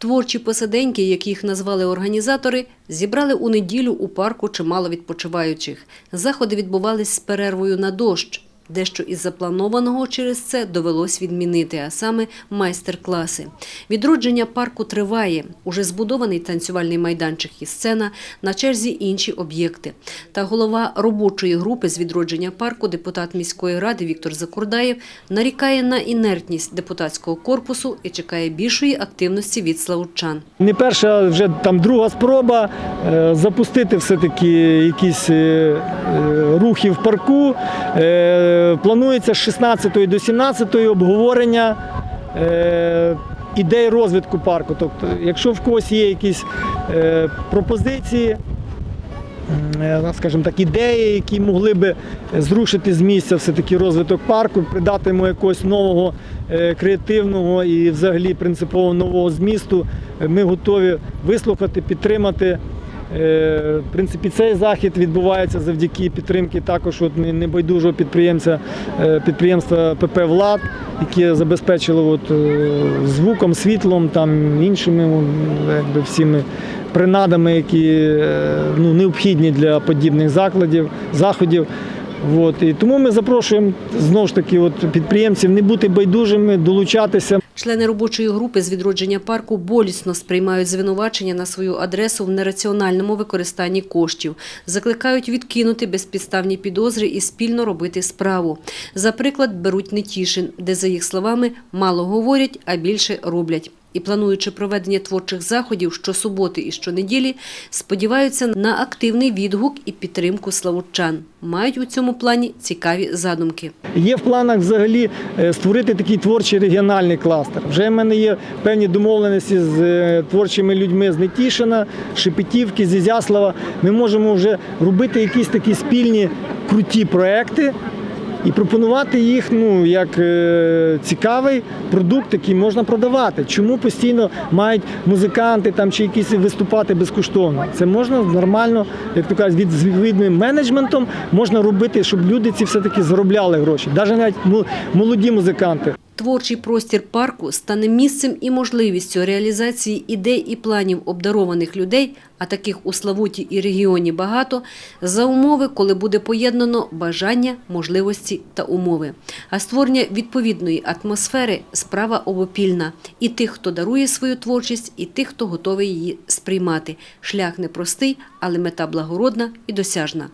Творчі посиденьки, їх назвали організатори, зібрали у неділю у парку чимало відпочиваючих. Заходи відбувались з перервою на дощ. Дещо із запланованого через це довелось відмінити, а саме майстер-класи. Відродження парку триває. Уже збудований танцювальний майданчик і сцена, на черзі інші об'єкти. Та голова робочої групи з відродження парку, депутат міської ради Віктор Закурдаєв, нарікає на інертність депутатського корпусу і чекає більшої активності від славутчан. Не перша, вже там друга спроба е, запустити все-таки якісь е, е, рухи в парку. Е, Планується з 16 до 17 обговорення е, ідей розвитку парку. Тобто, якщо в когось є якісь е, пропозиції, е, скажімо так, ідеї, які могли би зрушити з місця все-таки розвиток парку, придати йому якогось нового креативного і взагалі принципово нового змісту, ми готові вислухати, підтримати. Е, В принципі, цей захід відбувається завдяки підтримки також от небайдужого підприємця е, підприємства ПП Влад, яке забезпечило от, е, звуком, світлом, там іншими якби, всіми принадами, які ну, необхідні для подібних закладів, заходів. От. І тому ми запрошуємо знову ж таки от, підприємців не бути байдужими, долучатися. Члени робочої групи з відродження парку болісно сприймають звинувачення на свою адресу в нераціональному використанні коштів. Закликають відкинути безпідставні підозри і спільно робити справу. За приклад беруть Нетішин, де, за їх словами, мало говорять, а більше роблять. І плануючи проведення творчих заходів щосуботи і щонеділі, сподіваються на активний відгук і підтримку славутчан. Мають у цьому плані цікаві задумки. Є в планах взагалі е, створити такий творчий регіональний кластер. Вже в мене є певні домовленості з е, творчими людьми з Нетішина, Шепетівки, з Ізяслава. Ми можемо вже робити якісь такі спільні круті проекти. І пропонувати їх ну як е, цікавий продукт, який можна продавати. Чому постійно мають музиканти там чи якісь виступати безкоштовно? Це можна нормально, як то кажуть, від з відповідним менеджментом можна робити, щоб люди ці все таки заробляли гроші. Навіть навіть мо- молоді музиканти. Творчий простір парку стане місцем і можливістю реалізації ідей і планів обдарованих людей, а таких у Славуті і регіоні багато, за умови, коли буде поєднано бажання, можливості та умови. А створення відповідної атмосфери – справа обопільна. І тих, хто дарує свою творчість, і тих, хто готовий її сприймати. Шлях непростий, але мета благородна і досяжна.